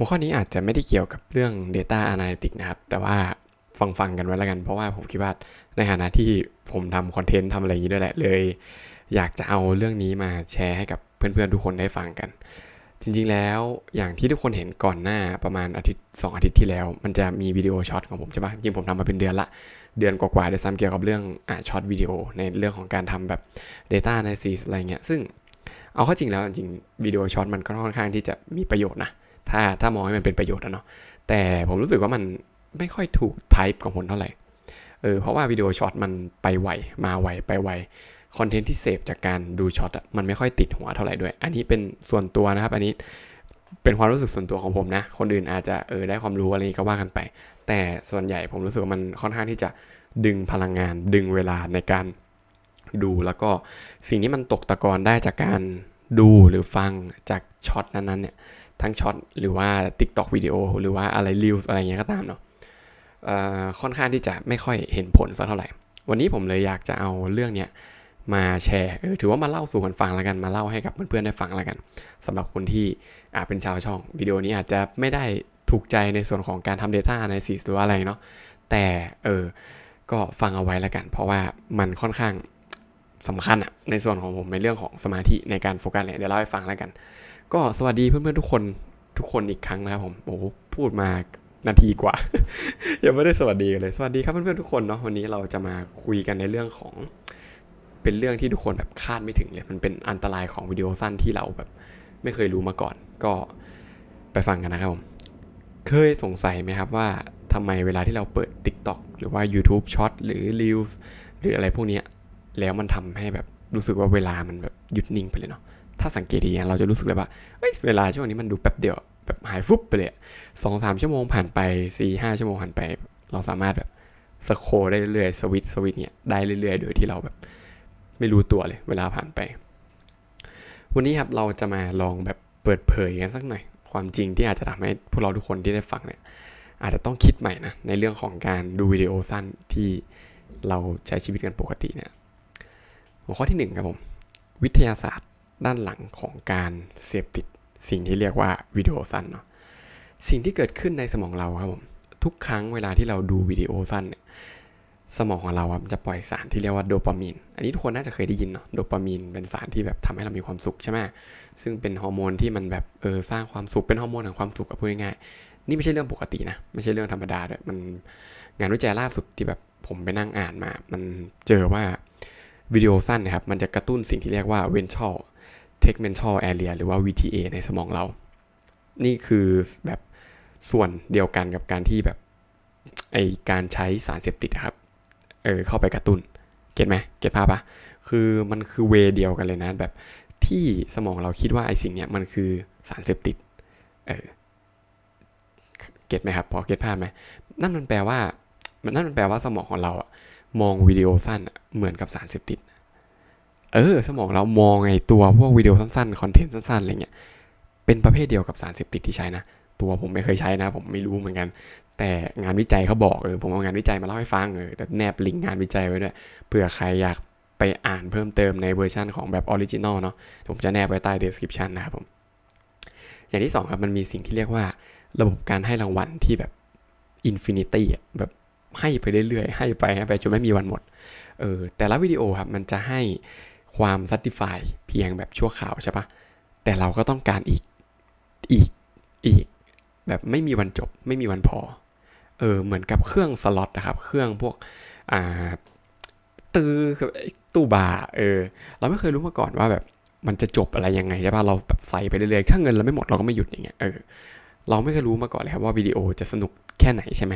หัวข้อนี้อาจจะไม่ได้เกี่ยวกับเรื่อง Data Analytics นะครับ แต่ว่าฟังฟังๆกันไว้แล้วกัน เพราะว่าผมคิดว่าในฐานะที่ผมทำคอนเทนต์ทำอะไรอย่างนี้ด้วยแหละเลย อยากจะเอาเรื่องนี้มาแชร์ให้กับเพื่อนๆทุกคนได้ฟังกัน จริงๆแล้วอย่างที่ทุกคนเห็นก่อนหน้าประมาณอาทิตย์ 2 อาทิตย์ที่แล้ว มันจะมีวิดีโอช็อตของผมใช่ปะจริงๆผมทำมาเป็นเดือนละ เดือนกว่าๆเดี๋ยวซ้ำเกี่ยวกับเรื่องอ่าช็อตวิดีโอในเรื่องของการทำแบบ Data Analysis อะไรเงี้ยซึ่งเอาข้าจริงแล้วจริงๆวิดีโอช็อตมันก็ค่อนข้างที่จะมีประโยชน์นะ ถ้าถ้ามองให้มันเป็นประโยชน์นะเนาะแต่ผมรู้สึกว่ามันไม่ค่อยถูกไทป์ของผมเท่าไหร่เออเพราะว่าวิดีโอช็อตมันไปไวมาไวไปไวคอนเทนต์ที่เสพจากการดูช็อตอะมันไม่ค่อยติดหัวเท่าไหร่ด้วย อันนี้เป็นส่วนตัวนะครับ อันนี้เป็นความรู้สึกส่วนตัวของผมนะ คนอื่นอาจจะเออได้ความรู้อะไรก็ว่ากันไป แต่ส่วนใหญ่ผมรู้สึกว่ามันค่อนข้างที่จะดึงพลังงาน ดึงเวลาในการดูแล้วก็สิ่งที่มันตกตะกอนได้จากการดูหรือฟังจากช็อตนั้นๆเนี่ย ทั้งช็อตหรือว่า TikTok วิดีโอหรือว่าอะไร Reels อะไรเงี้ยก็ตามเนาะค่อนข้างที่จะไม่ค่อยเห็นผลสักเท่าไหร่ วันนี้ผมเลยอยากจะเอาเรื่องเนี้ยมาแชร์เออถือว่ามาเล่าสู่กันฟังแล้วกันมาเล่าให้กับเพื่อนๆได้ฟังแล้วกันสำหรับคนที่อาจเป็นชาวช่องวิดีโอนี้อาจจะไม่ได้ถูกใจในส่วนของการทำ Data Analysis หรือว่าอะไรเนาะแต่เออก็ฟังเอาไว้แล้วกัน เพราะว่ามันค่อนข้าง สำคัญอะในส่วนของผมในเรื่องของสมาธิในการโฟกัสเนี่ยเดี๋ยวเล่าให้ฟังแล้วกัน ก็สวัสดีเพื่อนๆทุกคนทุกคนอีกครั้งนะครับผมโอ้พูดมานาทีกว่า ยังไม่ได้สวัสดีกันเลย สวัสดีครับเพื่อนๆทุกคนเนาะวันนี้เราจะมาคุยกันในเรื่องของ เป็นเรื่องที่ทุกคนแบบคาดไม่ถึงเลย มันเป็นอันตรายของวิดีโอสั้นที่เราแบบ ไม่เคยรู้มาก่อน ก็ไปฟังกันนะครับผมเคยสงสัยไหมครับว่าทำไมเวลาที่เราเปิด TikTok หรือว่า YouTube Short หรือ Reels หรืออะไรพวกเนี้ย แล้วมันทำให้แบบรู้สึกว่าเวลามันแบบหยุดนิ่งไปเลยเนาะถ้าสังเกตดีๆเราจะรู้สึกเลยว่าเอ้ยเวลาช่วงนี้มันดูแป๊บเดียวแบบหายฟุบไปเลยสองสามชั่วโมงผ่านไปสี่ห้าชั่วโมงผ่านไป เราสามารถแบบสโคได้เรื่อยๆสวิตสวิตเนี่ยได้เรื่อยๆ โดยที่เราแบบไม่รู้ตัวเลยเวลาผ่านไป วันนี้ครับเราจะมาลองแบบเปิดเผยกันสักหน่อย ความจริงที่อาจจะทำให้พวกเราทุกคนที่ได้ฟังเนี่ยอาจจะต้องคิดใหม่นะในเรื่องของการดูวิดีโอสั้นที่เราใช้ชีวิตกันปกติเนี่ย หัวข้อที่หนึ่งครับผม วิทยาศาสตร์ด้านหลังของการเสพติด สิ่งที่เรียกว่าวิดีโอสั้นเนาะสิ่งที่เกิดขึ้นในสมองเราครับผมทุกครั้งเวลาที่เราดูวิดีโอสั้นเนี่ยสมองของเราอะมันจะปล่อยสารที่เรียกว่าโดปามีน อันนี้ทุกคนน่าจะเคยได้ยินเนาะ โดปามีนเป็นสารที่แบบทำให้เรามีความสุขใช่ไหมซึ่งเป็นฮอร์โมนที่มันแบบเออสร้างความสุข เป็นฮอร์โมนแห่งความสุขอะพูดง่ายๆ นี่ไม่ใช่เรื่องปกตินะ ไม่ใช่เรื่องธรรมดาด้วย มันงานวิจัยล่าสุดที่แบบผมไปนั่งอ่านมา มันเจอว่า วิดีโอสั้นนะครับ มันจะกระตุ้นสิ่งที่เรียกว่า ventral tegmental area หรือว่า VTA ในสมองเรา นี่คือแบบส่วนเดียวกันกับการที่แบบไอการใช้สารเสพติดครับ เออเข้าไปกระตุ้น เก็ตไหมเก็ตภาพปะคือมันคือเวเดียวกันเลยนะ แบบที่สมองเราคิดว่าไอสิ่งเนี้ยมันคือสารเสพติด เออ เก็ตไหมครับ พอเก็ตภาพไหมนั่นมันแปลว่า มันนั่นมันแปลว่าสมองของเราอะ มองวิดีโอสั้นเหมือนกับสารเสพติด เออ สมองเรามองไงตัวพวกวิดีโอสั้นๆคอนเทนต์สั้นๆอะไรเงี้ยเป็นประเภทเดียวกับสารเสพติดที่ใช้นะ ตัวผมไม่เคยใช้นะ ผมไม่รู้เหมือนกัน แต่งานวิจัยเขาบอกเออผมเอางานวิจัยมาเล่าให้ฟังเออแนบลิงก์งานวิจัยไว้ด้วยเผื่อใครอยากไปอ่านเพิ่มเติมในเวอร์ชันของแบบออริจินอลเนาะผมจะแนบไว้ใต้ description นะครับผม อย่างที่สองครับมันมีสิ่งที่เรียกว่าระบบการให้รางวัลที่แบบอินฟินิตี้แบบ ให้ไปเรื่อยๆ ให้ไปให้ไปจนไม่มีวันหมด เออแต่ละวิดีโอครับมันจะให้ความ satisfy เพียงแบบชั่วคราวใช่ปะแต่เราก็ต้องการอีกอีกอีกแบบไม่มีวันจบไม่มีวันพอ เออเหมือนกับเครื่องสล็อตนะครับ เครื่องพวกอ่าตือตู้บาร์เออเราไม่เคยรู้มาก่อนว่าแบบมันจะจบอะไรยังไงใช่ปะเราแบบใส่ไปเรื่อยๆถ้าเงินเราไม่หมดเราก็ไม่หยุดอย่างเงี้ยเออเราไม่เคยรู้มาก่อนเลยครับว่าวิดีโอจะสนุกแค่ไหนใช่ไหม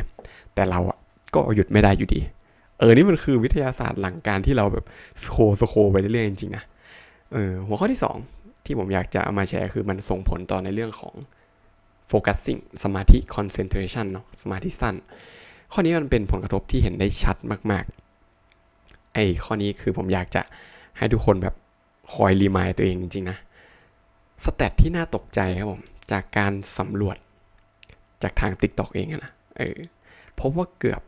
แต่เราอะ ก็หยุดไม่ได้อยู่ดี เออ นี่มันคือวิทยาศาสตร์หลังการที่เราแบบสโคสโคไปเรื่อยๆจริงๆนะ เออ หัวข้อที่ 2 ที่ผมอยากจะเอามาแชร์คือมันส่งผลต่อในเรื่องของ focusing สมาธิ concentration เนาะ สมาธิสั้น ข้อนี้มันเป็นผลกระทบที่เห็นได้ชัดมากๆ ไอ้ข้อนี้คือผมอยากจะให้ทุกคนแบบคอยรีมายตัวเองจริงๆนะ สแตทที่น่าตกใจครับผม จากการสำรวจจากทาง TikTok เองนะ เออพบว่าเกือบ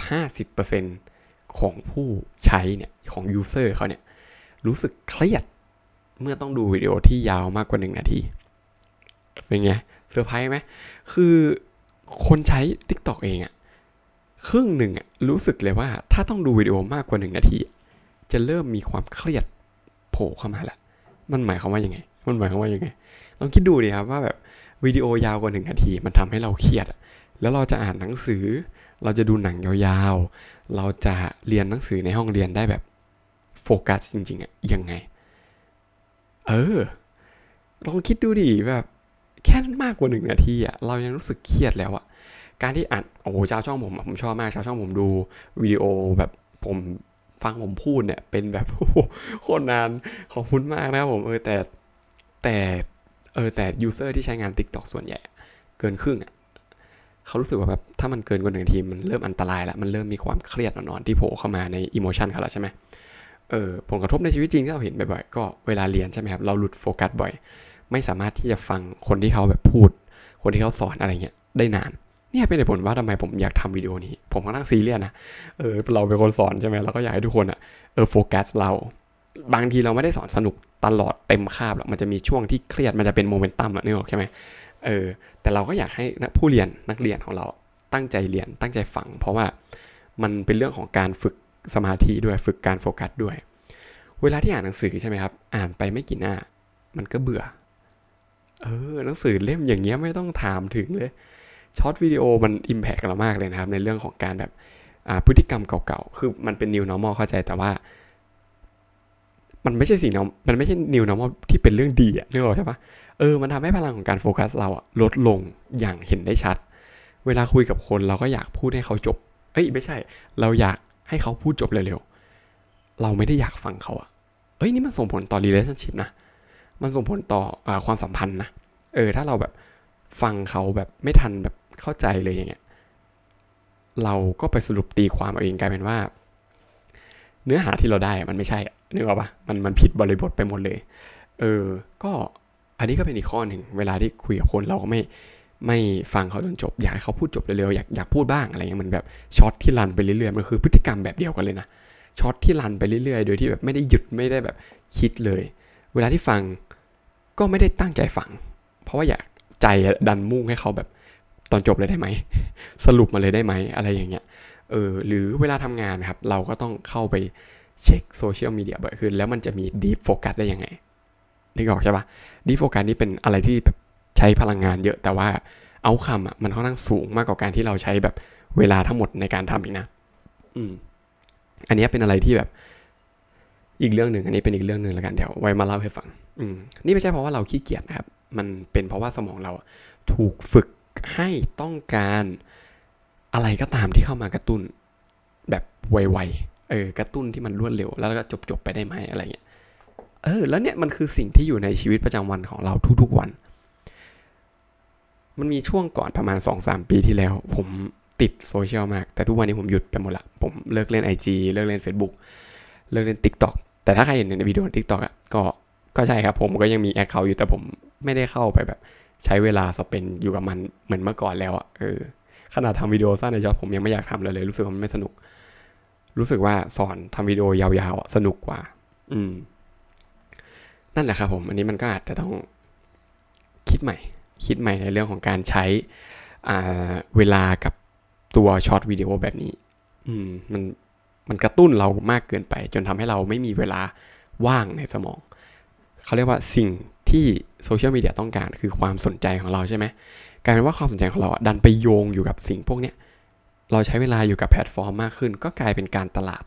50%ของผู้ใช้เนี่ยของยูเซอร์เขาเนี่ยรู้สึกเครียดเมื่อต้องดูวิดีโอที่ยาวมากกว่า 1 นาที เป็นไงเซอร์ไพรส์ไหมคือคนใช้ TikTok เองอะครึ่งหนึ่งอะรู้สึกเลยว่าถ้าต้องดูวิดีโอมากกว่าหนึ่งนาที จะเริ่มมีความเครียดโผล่เข้ามาละมันหมายความว่ายังไง มันหมายความว่ายังไงลองคิดดูดิครับว่าแบบวิดีโอยาวกว่าหนึ่งนาที มันทำให้เราเครียดอะแล้วเราจะอ่านหนังสือ เราจะดูหนังยาวๆ เราจะเรียนหนังสือในห้องเรียนได้แบบโฟกัสจริงๆอะยังไง เออ ลองคิดดูดิแบบแค่นั้นมากกว่าหนึ่งนาทีอะเรายังรู้สึกเครียดแล้วอะการที่อ่านโอ้โหชาวช่องผมผมชอบมากชาวช่องผมดูวิดีโอแบบผมฟังผมพูดเนี่ยเป็นแบบโคตรนานขอบคุณมากนะครับผมเออแต่แต่เออแต่ยูเซอร์ที่ใช้งาน TikTok ส่วนใหญ่ เกินครึ่งอะ เขารู้สึกว่าแบบถ้ามันเกินกว่าหนึ่งทีมันเริ่มอันตรายแล้วมันเริ่มมีความเครียดนอนๆที่โผล่เข้ามาในอิโมชันเขาแล้วใช่ไหมเออผลกระทบในชีวิตจริงที่เราเห็นบ่อยๆก็เวลาเรียนใช่ไหมครับเราหลุดโฟกัสบ่อย ไม่สามารถที่จะฟังคนที่เขาแบบพูด คนที่เขาสอนอะไรเงี้ยได้นานเนี่ยเป็นเหตุผลว่าทำไมผมอยากทำวิดีโอนี้ ผมค่อนข้างซีเรียสนะเออเราเป็นคนสอนใช่ไหมเราก็อยากให้ทุกคนอะเออโฟกัสเราบางทีเราไม่ได้สอนสนุกตลอดเต็มคาบหรอกมันจะมีช่วงที่เครียดมันจะเป็นโมเมนตัมอะนึกออกใช่ไหม เออแต่เราก็อยากให้นักผู้เรียนนักเรียนของเราตั้งใจเรียนตั้งใจฟัง เพราะว่ามันเป็นเรื่องของการฝึกสมาธิด้วยฝึกการโฟกัสด้วย เวลาที่อ่านหนังสือใช่ไหมครับ อ่านไปไม่กี่หน้า มันก็เบื่อ เออหนังสือเล่มอย่างเงี้ยไม่ต้องถามถึงเลยช็อตวิดีโอมันอิมแพกเรามากเลยนะครับ ในเรื่องของการแบบพฤติกรรมเก่าๆ คือมันเป็น new normal เข้าใจแต่ว่า มันไม่ใช่สิ่งมันไม่ใช่ new normal ที่เป็นเรื่องดีอะนึกออกใช่ปะ เออ มันทำให้พลังของการโฟกัสเราอะลดลงอย่างเห็นได้ชัด เวลาคุยกับคนเราก็อยากพูดให้เขาจบ เอ้ยไม่ใช่ เราอยากให้เขาพูดจบเร็วๆ เราไม่ได้อยากฟังเขาอะเอ้ยนี่มันส่งผลต่อ relationship นะ มันส่งผลต่ออความสัมพันธ์นะ เออ ถ้าเราแบบฟังเขาแบบไม่ทันแบบเข้าใจเลยอย่างเงี้ย เราก็ไปสรุปตีความเอาเองกลายเป็นว่า เนื้อหาที่เราได้มันไม่ใช่นึกออกปะมันมันผิดบริบทไปหมดเลย เออ ก็ อันนี้ก็เป็นอีกข้อหนึ่งเวลาที่คุยกับคนเราก็ไม่ไม่ฟังเขาจนจบ อยากให้เขาพูดจบเร็วๆอยากอยากพูดบ้างอะไรเงี้ยมันแบบช็อตที่รันไปเรื่อยๆมันคือพฤติกรรมแบบเดียวกันเลยนะช็อตที่รันไปเรื่อยๆ โดยที่แบบไม่ได้หยุดไม่ได้แบบคิดเลย เวลาที่ฟังก็ไม่ได้ตั้งใจฟัง เพราะว่าอยากใจดันมุ่งให้เขาแบบตอนจบเลยได้ไหม สรุปมาเลยได้ไหมอะไรอย่างเงี้ยเออหรือเวลาทำงานครับ เราก็ต้องเข้าไปเช็คโซเชียลมีเดียบ่อยขึ้นแล้วมันจะมีดีฟโฟกัสได้ยังไง นึกออกใช่ปะดีฟโฟกัสนี่เป็นอะไรที่แบบใช้พลังงานเยอะ แต่ว่าเอาคำอะมันค่อนข้างสูงมากกว่าการที่เราใช้แบบเวลาทั้งหมดในการทำอีกนะ อืม อันนี้เป็นอะไรที่แบบ อีกเรื่องหนึ่งอันนี้เป็นอีกเรื่องหนึ่งแล้วกันเดี๋ยวไว้มาเล่าให้ฟัง อืม นี่ไม่ใช่เพราะว่าเราขี้เกียจนะครับ มันเป็นเพราะว่าสมองเราถูกฝึกให้ต้องการอะไรก็ตามที่เข้ามากระตุ้น แบบไวๆ เออกระตุ้นที่มันรวดเร็ว แล้วก็จบๆไปได้ไหมอะไรเงี้ย เออ แล้วเนี่ยมันคือสิ่งที่อยู่ในชีวิตประจำวันของเราทุกๆวัน มันมีช่วงก่อนประมาณ 2-3 ปีที่แล้ว ผมติดโซเชียลมาก แต่ทุกวันนี้ผมหยุดไปหมดละ ผมเลิกเล่น IG เลิกเล่น Facebook เลิกเล่น TikTok แต่ถ้าใครเห็นในวิดีโอ TikTok อะก็ก็ใช่ครับ ผมก็ยังมีแอคเคาท์อยู่แต่ผมไม่ได้เข้าไปแบบใช้เวลาสเปนอยู่กับมันเหมือนเมื่อก่อนแล้วอะเออขนาดทำวิดีโอสั้นในจอผมยังไม่อยากทำเลยเลย รู้สึกว่ามันไม่สนุก รู้สึกว่าสอนทำวิดีโอยาวๆสนุกกว่า อืม นั่นแหละครับผม อันนี้มันก็อาจจะต้องคิดใหม่ คิดใหม่ในเรื่องของการใช้เวลากับตัวช็อตวิดีโอแบบนี้ อืมมันมันกระตุ้นเรามากเกินไป จนทำให้เราไม่มีเวลาว่างในสมอง เขาเรียกว่าสิ่งที่โซเชียลมีเดียต้องการคือความสนใจของเราใช่ไหมกลายเป็นว่าความสนใจของเราดันไปโยงอยู่กับสิ่งพวกเนี้ยเราใช้เวลาอยู่กับแพลตฟอร์มมากขึ้น ก็กลายเป็นการตลาด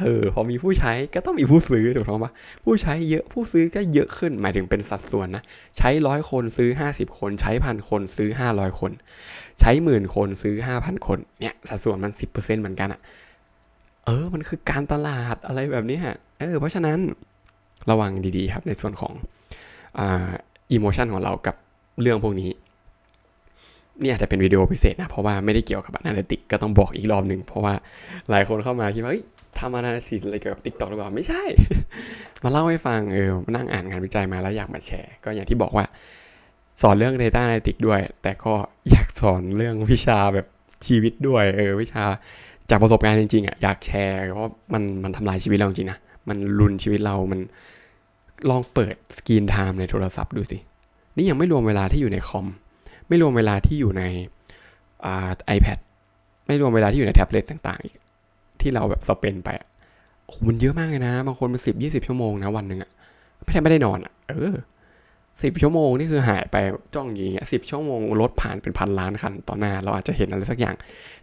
เออพอมีผู้ใช้ก็ต้องมีผู้ซื้อถูกต้องปะผู้ใช้เยอะผู้ซื้อก็เยอะขึ้นหมายถึงเป็นสัดส่วนนะใช้ร้อยคนซื้อ 50 คนใช้พันคนซื้อ 500 คน ใช้หมื่นคนซื้อ 5,000 คนเนี่ยสัดส่วนมัน 10%เหมือนกันอะเออมันคือการตลาดอะไรแบบนี้ฮะเออเพราะฉะนั้นระวังดีๆครับในส่วนของอ่าอิโมชันของเรากับเรื่องพวกนี้นี่อาจจะเป็นวิดีโอพิเศษนะ เพราะว่าไม่ได้เกี่ยวกับอนาลิติกก็ต้องบอกอีกรอบหนึ่ง เพราะว่าหลายคนเข้ามาคิดว่าเฮ้ย ทำอนาลิซิสอะไรเกี่ยวกับติ๊กต็อกหรือเปล่าไม่ใช่ มาเล่าให้ฟังเออมานั่งอ่านงานวิจัยมาแล้วอยากมาแชร์ ก็อย่างที่บอกว่า สอนเรื่อง Data Analytics ด้วย แต่ก็อยากสอนเรื่องวิชาแบบชีวิตด้วยเออวิชาจากประสบการณ์จริงๆอะอยากแชร์เพราะมันมันทำลายชีวิตเราจริงนะมันรุนชีวิตเรามันลองเปิดสกรีนไทม์ในโทรศัพท์ดูสิ นี่ยังไม่รวมเวลาที่อยู่ในคอม ไม่รวมเวลาที่อยู่ในอ่า iPad ไม่รวมเวลาที่อยู่ในแท็บเล็ตต่างๆอีก ที่เราแบบสเปนไปโอ้โหมันเยอะมากเลยนะ บางคนมันสิบยี่สิบชั่วโมงนะวันหนึ่งอะไม่แทบไม่ได้นอนอะเออสิบชั่วโมงนี่คือหายไปจ้องอย่างเงี้ยสิบชั่วโมงรถผ่านเป็นพันล้านคันต่อหน้า เราอาจจะเห็นอะไรสักอย่าง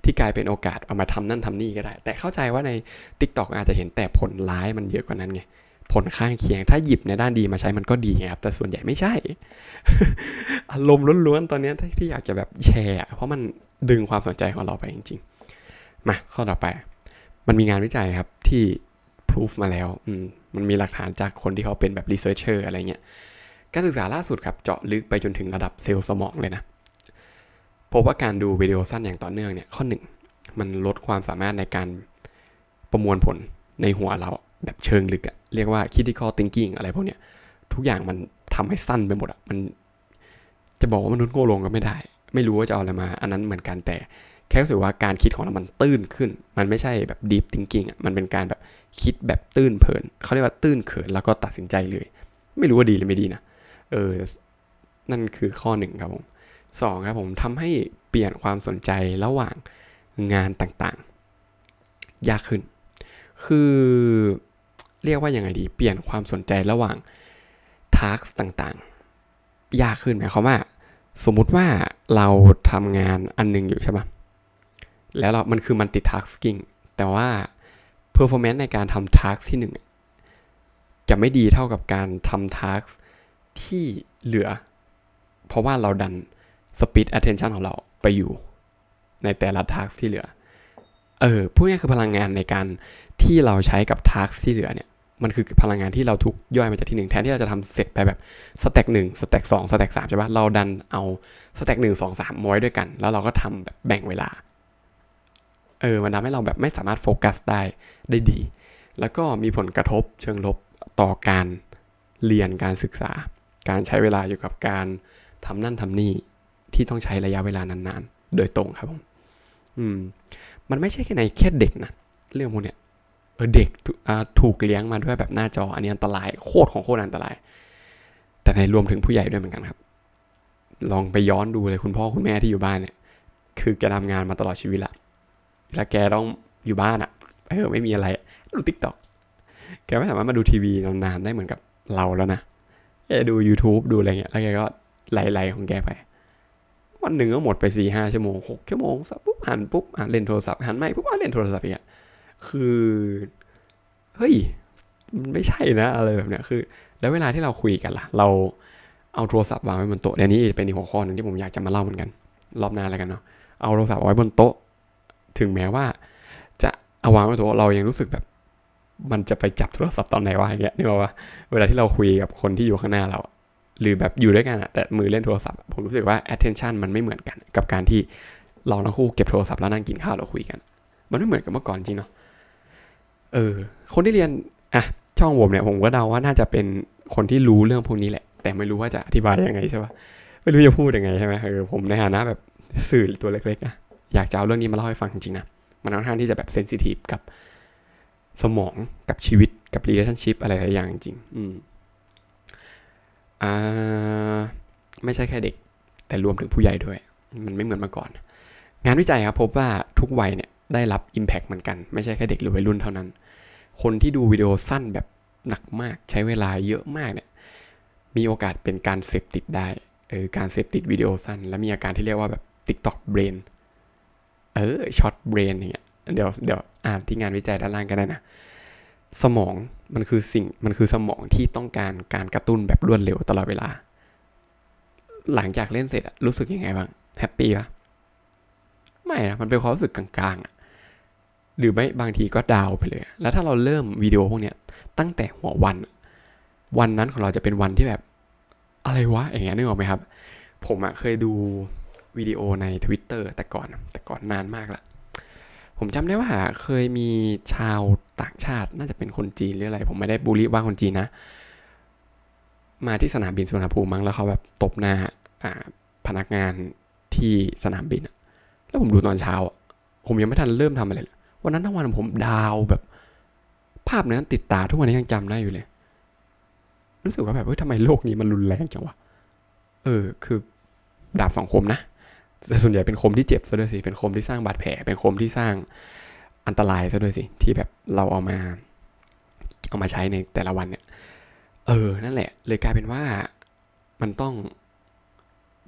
ที่กลายเป็นโอกาสเอามาทำนั่นทำนี่ก็ได้ แต่เข้าใจว่าใน t ิ k t o k อาจจะเห็นแต่ผลร้ายมันเยอะกว่านั้นไงผลข้างเคียง ถ้าหยิบในด้านดีมาใช้มันก็ดีไงครับแต่ส่วนใหญ่ไม่ใช่ อารมณ์ล้วนๆตอนนี้ที่ที่อยากจะแบบแชร์ เพราะมันดึงความสนใจของเราไปจริง ๆ มาข้อต่อไป มันมีงานวิจัยครับที่ proof มาแล้วมมันมีหลักฐานจากคนที่เขาเป็นแบบ researcher อะไรเงี้ย การศึกษาล่าสุดครับเจาะลึกไปจนถึงระดับเซลล์สมองเลยนะ พบว่าการดูวิดีโอสั้นอย่างต่อเนื่องเนี่ย ข้อหนึ่งมันลดความสามารถในการประมวลผลในหัวเราแบบเชิงลึกอะเรียกว่า critical thinking อะไรพวกเนี้ย ทุกอย่างมันทำให้สั้นไปหมดอะมันจะบอกว่ามนุษย์โง่ลงก็ไม่ได้ ไม่รู้ว่าจะเอาอะไรมา อันนั้นเหมือนกันแต่ แค่รู้สึกว่าการคิดของเรามันตื้นขึ้น มันไม่ใช่แบบ deep thinking อะมันเป็นการแบบคิดแบบตื้นเผินเขาเรียกว่าตื้นเขินแล้วก็ตัดสินใจเลย ไม่รู้ว่าดีหรือไม่ดีนะเออนั่นคือข้อหนึ่งครับผมสองครับผมทำให้เปลี่ยนความสนใจระหว่างงานต่างๆ ยากขึ้น คือเรียกว่ายังไงดี เปลี่ยนความสนใจระหว่างทาร์กต่างๆ ยากขึ้นหมายความว่า สมมุติว่าเราทำงานอันหนึงอยู่ใช่ปะ แล้วเรามันคือ multitasking แต่ว่า performance ในการทำ task ที่หนึ่งจะไม่ดีเท่ากับการทำ task ที่เหลือ เพราะว่าเราดัน speed attention ของเราไปอยู่ในแต่ละ task ที่เหลือ เออพูดง่ายคือพลังงานในการที่เราใช้กับ task ที่เหลือเนี่ยมันคือพลังงานที่เราถูกย่อยมาจากที่หนึ่งแทนที่เราจะทำเสร็จไปแบบสแต็กหนึ่งสแต็กสองสแต็กสามใช่ปะเราดันเอาสแต็กหนึ่งสองสามมาไว้ด้วยกัน แล้วเราก็ทำแบบแบ่งเวลา เออมันทำให้เราแบบไม่สามารถโฟกัสได้ได้ดี แล้วก็มีผลกระทบเชิงลบต่อการเรียนการศึกษา การใช้เวลาอยู่กับการทำนั่นทำนี่ที่ต้องใช้ระยะเวลานานๆ โดยตรงครับผมอืมมันไม่ใช่แค่ในแค่เด็กนะเรื่องพวกเนี้ยเออเด็กถูอ่าถูกเลี้ยงมาด้วยแบบหน้าจออันนี้อันตรายโคตรของโคตรอันตราย แต่ในรวมถึงผู้ใหญ่ด้วยเหมือนกันครับ ลองไปย้อนดูเลยคุณพ่อคุณแม่ที่อยู่บ้านเนี่ย คือแกทำงานมาตลอดชีวิตละ แล้วแกต้องอยู่บ้านอะ่ะเออไม่มีอะไรดูทิกตอกแกไม่สามารถมาดูทีวีนานๆได้เหมือนกับเราแล้วนะแกดู YouTube ดูอะไรเงี้ยแล้วแกก็ไหลๆของแกไป วันหนึ่งก็หมดไปสี่ห้าชั่วโมงหกชั่วโมงสับปุ๊บหันปุ๊บอะเล่นโทรศัพท์หันไม่ปุ๊บอะเล่นโทรศัพท์อีกอะคือเฮ้ยมันไม่ใช่นะอะไรแบบเนี้ยคือ แล้วเวลาที่เราคุยกันล่ะ เราเอาโทรศัพท์วางไว้บนโต๊ะเดี๋ยวนี้เป็นอีกหัวข้อหนึ่งที่ผมอยากจะมาเล่าเหมือนกัน รอบหน้าแล้วกันเนาะเอาโทรศัพท์เอาไว้บนโต๊ะ ถึงแม้ว่า จะเอาวางไว้ต๊ะเรายังรู้สึกแบบ มันจะไปจับโทรศัพท์ตอนไหนวะอย่างเงี้ยนึกออกปะเวลาที่เราคุยกับคนที่อยู่ข้างหน้าเรา หรือแบบอยู่ด้วยกันแต่มือเล่นโทรศัพท์ ผมรู้สึกว่า attention มันไม่เหมือนกัน กับการที่เราทั้งคู่เก็บโทรศัพท์แล้วนั่งกินข้าวเราคุยกัน มันไม่เหมือนกับเมื่อก่อนจริงเนาะเออ คนที่เรียนอะช่องผมเนี่ยผมก็เดาว่าน่าจะเป็นคนที่รู้เรื่องพวกนี้แหละ แต่ไม่รู้ว่าจะอธิบายยังไงใช่ปะไม่รู้จะพูดยังไงใช่ไหมเออผมในฐานะแบบสื่อตัวเล็กๆอะ อยากจะเอาเรื่องนี้มาเล่าให้ฟังจริงๆนะ มันค่อนข้างที่จะแบบเซนซิทีฟกับสมองกับชีวิตกับ relationship อะไรหลายอย่างจริงๆอืมอ่าไม่ใช่แค่เด็ก แต่รวมถึงผู้ใหญ่ด้วย มันไม่เหมือนเมื่อก่อน งานวิจัยครับพบว่าทุกวัยเนี่ยได้รับ Impact เหมือนกัน ไม่ใช่แค่เด็กหรือวัยรุ่นเท่านั้น คนที่ดูวิดีโอสั้นแบบหนักมาก ใช้เวลาเยอะมากเนี่ย มีโอกาสเป็นการเสพติดได้ เออ การเสพติดวิดีโอสั้น และมีอาการที่เรียกว่าแบบ TikTok brain เออช็อตเบรนอย่างเงี้ยเดี๋ยวเดี๋ยวอ่านที่งานวิจัยด้านล่างกันได้นะ สมองมันคือสิ่งมันคือสมองที่ต้องการการกระตุ้นแบบรวดเร็วตลอดเวลา หลังจากเล่นเสร็จอะรู้สึกยังไงบ้างแฮปปี้ปะไม่นะมันเป็นความรู้สึกกลางๆอะหรือไม่บางทีก็ดาวไปเลย แล้วถ้าเราเริ่มวิดีโอพวกเนี้ยตั้งแต่หัววัน วันนั้นของเราจะเป็นวันที่แบบ อะไรวะอย่างเงี้ยนึกออกไหมครับ ผมอะเคยดู วิดีโอใน Twitter แต่ก่อนแต่ก่อนนานมากละผมจำได้ว่าเคยมีชาวต่างชาติน่าจะเป็นคนจีนหรืออะไร ผมไม่ได้บูลลี่ว่าคนจีนนะ มาที่สนามบินสุวรรณภูมิมั้งแล้วเขาแบบตบหน้าพนักงานที่สนามบินแล้วผมดูตอนเช้า ผมยังไม่ทันเริ่มทำอะไรเลยวันนั้นทั้งวันผมดาวแบบ ภาพนั้นติดตาทุกวันนี้ยังจำได้อยู่เลย รู้สึกว่าแบบเฮ้ยทำไมโลกนี้มันรุนแรงจังวะ เออ คือดาบสองคมนะ แต่ส่วนใหญ่เป็นคมที่เจ็บซะด้วยสิ เป็นคมที่สร้างบาดแผล เป็นคมที่สร้างอันตรายซะด้วยสิ ที่แบบเราเอามา เอามาใช้ในแต่ละวันเนี่ย เออ นั่นแหละ เลยกลายเป็นว่ามันต้อง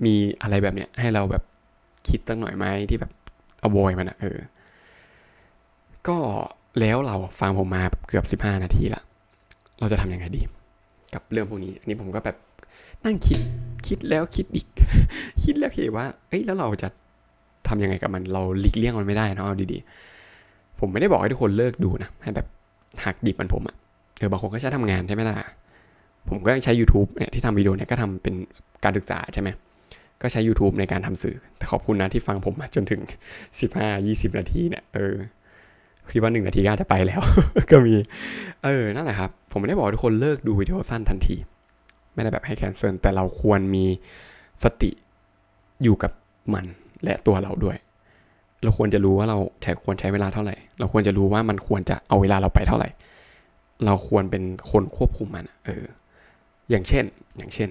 มีอะไรแบบเนี้ย ให้เราแบบคิดสักหน่อยไหมที่แบบ avoid มันอะเออ ก็แล้วเราฟังผมมาเกือบ 15 นาทีละ เราจะทำยังไงดี กับเรื่องพวกนี้ อันนี้ผมก็แบบ นั่งคิดคิดแล้วคิดอีก คิดแล้วคิดว่า เอ้ยแล้วเราจะทำยังไงกับมันเราหลีกเลี่ยงมันไม่ได้นะเอาดีๆ ผมไม่ได้บอกให้ทุกคนเลิกดูนะให้แบบหักดิบมันผมอะเออบางคนก็ใช้ทำงานใช่ไหมล่ะผมก็ใช้ YouTube เนี่ยที่ทำวิดีโอเนี่ยก็ทำเป็นการศึกษาใช่ไหมก็ใช้ YouTube ในการทำสื่อขอบคุณนะที่ฟังผมมาจนถึง 15-20 นาทีเนี่ยเออคิดว่าหนึ่งนาทีก็อาจจะไปแล้ว ก็มี เออ นั่นแหละครับ ผมไม่ได้บอกให้ทุกคนเลิกดูวิดีโอสั้นทันที ไม่ได้แบบให้แคนเซิลแต่เราควรมีสติอยู่กับมันและตัวเราด้วย เราควรจะรู้ว่าเราใช้ควรใช้เวลาเท่าไหร่ เราควรจะรู้ว่ามันควรจะเอาเวลาเราไปเท่าไหร่ เราควรเป็นคนควบคุมมัน เออ อย่างเช่น อย่างเช่น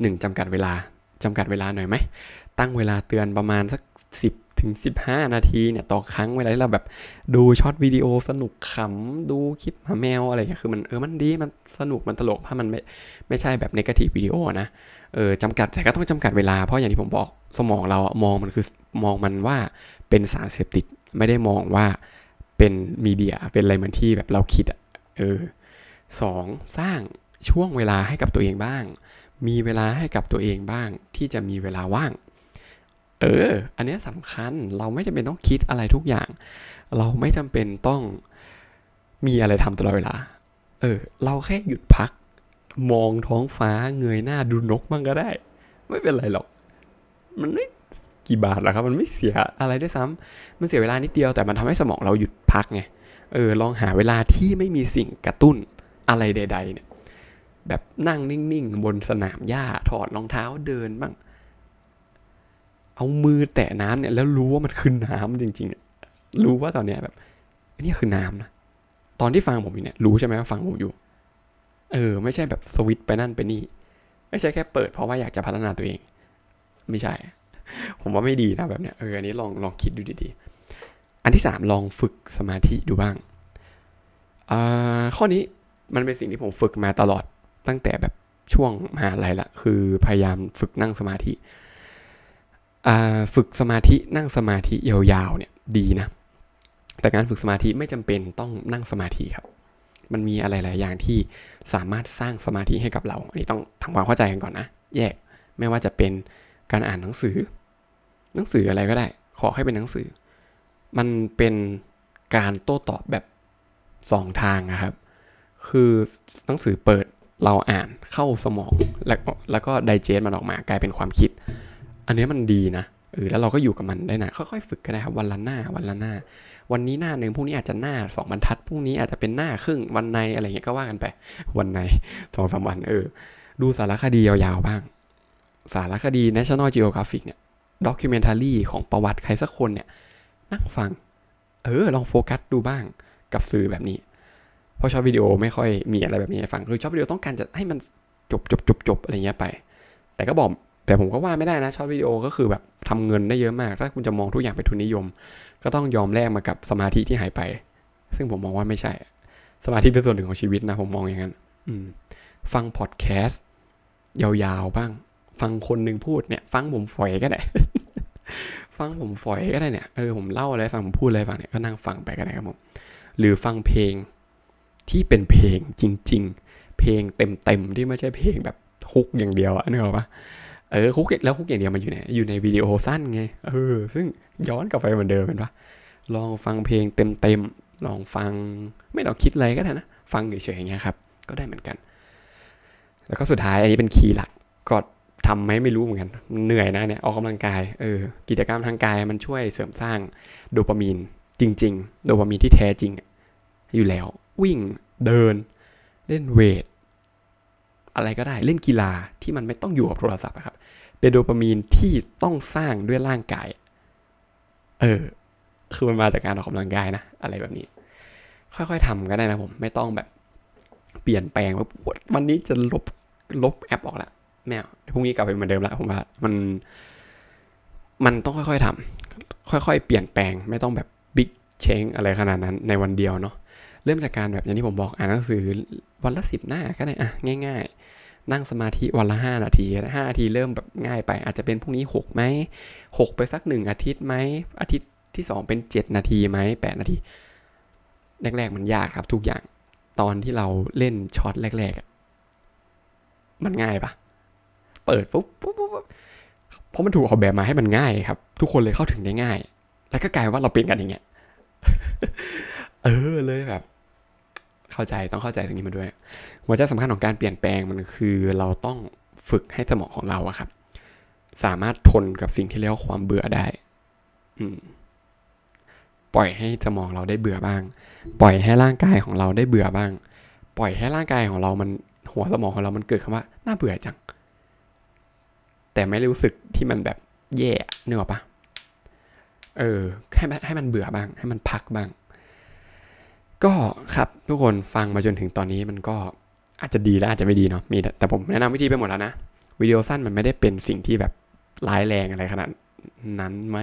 หนึ่งจำกัดเวลาจำกัดเวลาหน่อยไหม ตั้งเวลาเตือนประมาณสักสิบ ถึงสิบห้านาทีเนี่ยต่อครั้งเวลาที่เราแบบดูช็อตวิดีโอสนุกขำดูคลิปหาแมวอะไรอย่างเงี้ยคือมันเออมันดีมันสนุกมันตลกถ้ามันไม่ไม่ใช่แบบนกาทีฟวิดีโอนะเออจำกัดแต่ก็ต้องจำกัดเวลาเพราะอย่างที่ผมบอกสมองเราอะมองมันคือมองมันว่าเป็นสารเสพติดไม่ได้มองว่าเป็นมีเดียเป็นอะไรเหมือนที่แบบเราคิดอะเออสองสร้างช่วงเวลาให้กับตัวเองบ้าง มีเวลาให้กับตัวเองบ้าง ที่จะมีเวลาว่าง เออ อันเนี้ยสำคัญเราไม่จำเป็นต้องคิดอะไรทุกอย่าง เราไม่จำเป็นต้องมีอะไรทำตลอดเวลา เออ เราแค่หยุดพัก มองท้องฟ้าเงยหน้าดูนกบ้างก็ได้ ไม่เป็นไรหรอก มันไม่กี่บาทหรอกครับ มันไม่เสียอะไรด้วยซ้ำมันเสียเวลานิดเดียวแต่มันทำให้สมองเราหยุดพักไงเออลองหาเวลาที่ไม่มีสิ่งกระตุ้นอะไรใด ๆ เนี่ย แบบนั่งนิ่ง ๆ บนสนามหญ้าถอดรองเท้าเดินบ้าง เอามือแตะน้ำเนี่ยแล้วรู้ว่ามันคือน้ำจริงๆรู้ว่าตอนเนี้ยแบบนนี้คือน้ำนะตอนที่ฟังผมอยู่เนี่ยรู้ใช่ไหมว่าฟังผมอยู่ เออ ไม่ใช่แบบสวิตไปนั่นไปนี่ ไม่ใช่แค่เปิดเพราะว่าอยากจะพัฒนาตัวเอง ไม่ใช่ ผมว่าไม่ดีนะแบบเนี้ยเอออันนี้ลองลองคิดดูดีๆ อันที่สามลองฝึกสมาธิดูบ้างอ่าข้อนี้มันเป็นสิ่งที่ผมฝึกมาตลอดตั้งแต่แบบช่วงมหาลัยละคือพยายามฝึกนั่งสมาธิ ฝึกสมาธินั่งสมาธิยาวๆเนี่ยดีนะ แต่การฝึกสมาธิไม่จำเป็นต้องนั่งสมาธิครับ มันมีอะไรหลายอย่างที่สามารถสร้างสมาธิให้กับเรา อันนี้ต้องทำความเข้าใจกันก่อนนะ แยกไม่ว่าจะเป็นการอ่านหนังสือ หนังสืออะไรก็ได้ ขอให้เป็นหนังสือ มันเป็นการโต้ตอบแบบสองทางนะครับ คือหนังสือเปิดเราอ่านเข้าสมอง แล้วแล้วก็ไดเจสมันออกมากลายเป็นความคิด อันนี้มันดีนะเออแล้วเราก็อยู่กับมันได้นะค่อยๆฝึกก็ได้ครับวันละหน้าวันละหน้า วันนี้หน้าหนึ่งพรุ่งนี้อาจจะหน้าสองบรรทัดพรุ่งนี้อาจจะเป็นหน้าครึ่งวันในอะไรเงี้ยก็ว่ากันไป วันในสองสามวันเออ ดูสารคดียาวๆบ้าง สารคดี National Geographic เนี่ยด็อกิเมนทารีของประวัติใครสักคนเนี่ย นั่งฟัง เออ ลองโฟกัสดูบ้างกับสื่อแบบนี้ เพราะชอบวิดีโอไม่ค่อยมีอะไรแบบนี้ฟังคือชอบวิดีโอต้องการจะให้มันจบจบจบจบอะไรเงี้ยไป แต่ก็บอก แต่ผมก็ว่าไม่ได้นะชอบวิดีโอก็คือแบบทำเงินได้เยอะมาก ถ้าคุณจะมองทุกอย่างเป็นทุนนิยม ก็ต้องยอมแลกมากับสมาธิที่หายไป ซึ่งผมมองว่าไม่ใช่ สมาธิเป็นส่วนหนึ่งของชีวิตนะผมมองอย่างนั้นอืมฟังพอดแคสต์ยาวๆบ้าง ฟังคนหนึ่งพูดเนี่ย ฟังผมฝอยก็ได้ ฟังผมฝอยก็ได้เนี่ยเออผมเล่าอะไรฟังผมพูดอะไรฟังเนี่ยก็นั่งฟังไปก็ได้ครับผมหรือฟังเพลงที่เป็นเพลงจริง ๆ เพลงเต็มๆที่ไม่ใช่เพลงแบบฮุกอย่างเดียวอะนึกออกปะ เออฮุกแล้วฮุกอย่างเดียวมันอยู่ไหนอยู่ในวิดีโอสั้นไงเออซึ่งย้อนกลับไปเหมือนเดิมเห็นปะลองฟังเพลงเต็มๆลองฟังไม่ต้องคิดอะไรก็ได้นะฟังเฉยๆอย่างเงี้ยครับก็ได้เหมือนกัน แล้วก็สุดท้ายอันนี้เป็นคีย์หลักก็ทำไหมไม่รู้เหมือนกัน เหนื่อยนะเนี่ยออกกำลังกายเออกิจกรรมทางกายมันช่วยเสริมสร้างโดปามีนจริง ๆ โดปามีนที่แท้จริงอยู่แล้ว วิ่งเดิน เล่นเวท อะไรก็ได้เล่นกีฬาที่มันไม่ต้องอยู่กับโทรศัพท์ครับ เป็นโดปามีนที่ต้องสร้างด้วยร่างกาย เออ คือมันมาจากการออกกำลังกายนะ อะไรแบบนี้ ค่อยๆทำก็ได้นะผม ไม่ต้องแบบเปลี่ยนแปลงว่าวันนี้จะลบลบแอปออกแล้วแมวพรุ่งนี้กลับไปเหมือนเดิมละผมว่ามัน มันต้องค่อยๆทำค่อยๆ เปลี่ยนแปลง ไม่ต้องแบบบิ๊กเชงอะไรขนาดนั้นในวันเดียวเนาะเริ่มจากการแบบอย่างที่ผมบอกอ่านหนังสือวันละสิบหน้าก็ได้อะง่าย ๆ นั่งสมาธิวันละห้านาทีห้านาทีเริ่มแบบง่ายไป อาจจะเป็นพรุ่งนี้หกไหมหกไปสักหนึ่งอาทิตย์ไหมอาทิตย์ที่สองเป็นเจ็ดนาทีไหมแปดนาที แรก ๆ มันยากครับทุกอย่างตอนที่เราเล่นช็อตแรกๆมันง่ายปะเปิดปุ๊บปุ๊บปุ๊บปุ๊บเพราะมันถูกออกแบบมาให้มันง่ายครับ ทุกคนเลยเข้าถึงได้ง่าย แล้วก็กลายว่าเราเป็นกันอย่างเงี้ยเออเลยแบบ เข้าใจต้องเข้าใจตรงนี้มาด้วยหัวใจสำคัญของการเปลี่ยนแปลงมันคือเราต้องฝึกให้สมองของเราอะครับ สามารถทนกับสิ่งที่เรียกว่าความเบื่อได้ อืมปล่อยให้สมองเราได้เบื่อบ้าง ปล่อยให้ร่างกายของเราได้เบื่อบ้าง ปล่อยให้ร่างกายของเรามันหัวสมองของเรามันเกิดคำว่าน่าเบื่อจัง แต่ไม่รู้สึกที่มันแบบแย่เนื้ออกปะเออให้มันให้มันเบื่อบ้าง ให้มันพักบ้าง ก็ครับทุกคนฟังมาจนถึงตอนนี้มันก็อาจจะดีและอาจจะไม่ดีเนาะมีแต่ผมแนะนำวิธีไปหมดแล้วนะวิดีโอสั้นมันไม่ได้เป็นสิ่งที่แบบร้ายแรงอะไรขนาดนั้นไหม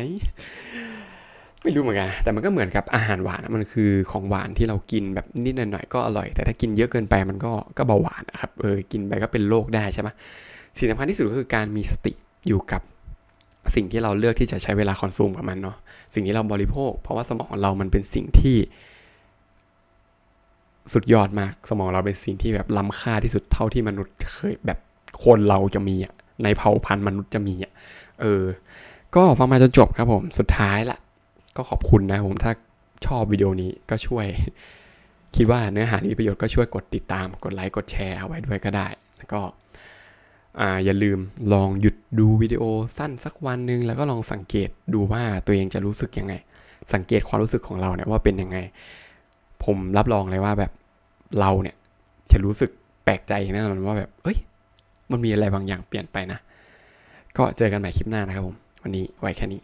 ไม่รู้เหมือนกันแต่มันก็เหมือนกับอาหารหวานมันคือของหวานที่เรากินแบบนิดหน่อยก็อร่อย แต่ถ้ากินเยอะเกินไปมันก็ก็เบาหวานนะครับเออกินไปก็เป็นโรคได้ใช่ไหมสิ่งสำคัญที่สุดก็คือการมีสติอยู่กับสิ่งที่เราเลือกที่จะใช้เวลาคอนซูมกับมันเนาะสิ่งที่เราบริโภค เพราะว่าสมองของเรามันเป็นสิ่งที่ สุดยอดมาก สมองเราเป็นสิ่งที่แบบล้ำค่าที่สุดเท่าที่มนุษย์เคยแบบคนเราจะมีอะในเผ่าพันธุ์มนุษย์จะมีอะเออ ก็ฟังมาจนจบครับผมสุดท้ายละก็ขอบคุณนะผมถ้าชอบวิดีโอนี้ก็ช่วย คิดว่าเนื้อหานี้ประโยชน์ก็ช่วยกดติดตามกดไลค์กดแชร์เอาไว้ด้วยก็ได้ แล้วก็อ่าอย่าลืมลองหยุดดูวิดีโอสั้นสักวันหนึ่งแล้วก็ลองสังเกตดูว่าตัวเองจะรู้สึกยังไง สังเกตความรู้สึกของเราเนี่ยว่าเป็นยังไง ผมรับรองเลยว่าแบบ เราเนี่ยจะรู้สึกแปลกใจแน่นอนว่าแบบเอ้ย มันมีอะไรบางอย่างเปลี่ยนไปนะ ก็เจอกันใหม่คลิปหน้านะครับผม วันนี้ไว้แค่นี้